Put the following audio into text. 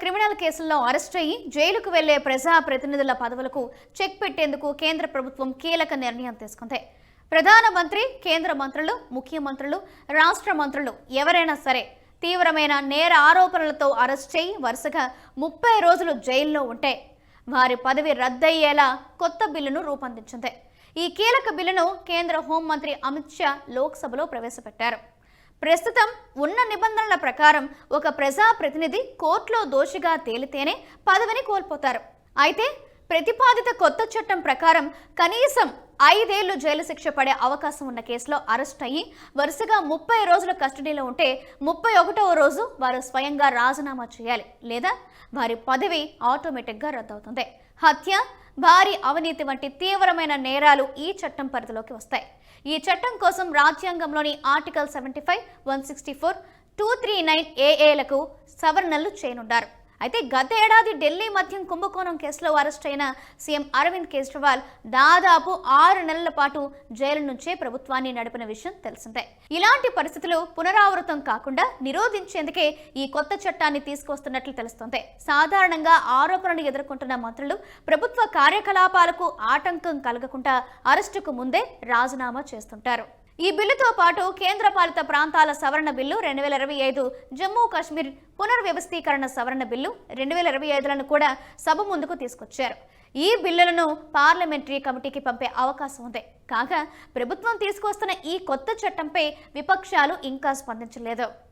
Criminal కేసుల్లో arrest అయ్యి జైలుకు వెళ్ళే ప్రజా ప్రతినిధుల పదవులకు చెక్ పెట్టేందుకు కేంద్ర ప్రభుత్వం కీలక నిర్ణయం తీసుకుంది. ప్రధానమంత్రి కేంద్ర మంత్రులు ముఖ్యమంత్రులు రాష్ట్ర మంత్రులు ఎవరైనా సరే తీవ్రమైన నేర ఆరోపణలతో అరెస్ట్ చేయి వరుసగా ముప్పై రోజులు జైల్లో ఉంటే వారి పదవి రద్దయ్యేలా కొత్త బిల్లును రూపొందించింది. ఈ కీలక బిల్లును కేంద్ర హోంమంత్రి అమిత్ షా లోక్సభలో ప్రవేశపెట్టారు. ప్రస్తుతం ఉన్న నిబంధనల ప్రకారం ఒక ప్రజా ప్రతినిధి కోర్టులో దోషిగా తేలితేనే పదవిని కోల్పోతారు. అయితే ప్రతిపాదిత కొత్త చట్టం ప్రకారం కనీసం ఐదేళ్ళు జైలు శిక్ష పడే అవకాశం ఉన్న కేసులో అరెస్ట్ అయ్యి వరుసగా ముప్పై రోజుల కస్టడీలో ఉంటే ముప్పై ఒకటవ రోజు వారు స్వయంగా రాజీనామా చేయాలి లేదా వారి పదవి ఆటోమేటిక్గా రద్దవుతుంది. హత్య భారీ అవినీతి వంటి తీవ్రమైన నేరాలు ఈ చట్టం పరిధిలోకి వస్తాయి. ఈ చట్టం కోసం రాజ్యాంగంలోని article seventy five one sixty four two three nine ఏఏలకు సవరణలు చేయనున్నారు. అయితే గత ఏడాది ఢిల్లీ మద్యం కుంభకోణం కేసులో అరెస్ట్ అయిన సీఎం అరవింద్ కేజ్రీవాల్ దాదాపు ఆరు నెలల పాటు జైలు నుంచే ప్రభుత్వాన్ని నడిపిన విషయం తెలిసిందే. ఇలాంటి పరిస్థితులు పునరావృతం కాకుండా నిరోధించేందుకే ఈ కొత్త చట్టాన్ని తీసుకొస్తున్నట్లు తెలుస్తోంది. సాధారణంగా ఆరోపణలు ఎదుర్కొంటున్న మంత్రులు ప్రభుత్వ కార్యకలాపాలకు ఆటంకం కలగకుండా అరెస్టుకు ముందే రాజీనామా చేస్తుంటారు. ఈ బిల్లుతో పాటు కేంద్రపాలిత ప్రాంతాల సవరణ బిల్లు రెండు వేల ఇరవై ఐదు జమ్మూ కాశ్మీర్ పునర్వ్యవస్థీకరణ సవరణ బిల్లు రెండు వేల ఇరవై ఐదులను కూడా సభ ముందుకు తీసుకొచ్చారు. ఈ బిల్లులను పార్లమెంటరీ కమిటీకి పంపే అవకాశం ఉంది. కాగా ప్రభుత్వం తీసుకొస్తున్న ఈ కొత్త చట్టంపై విపక్షాలు ఇంకా స్పందించలేదు.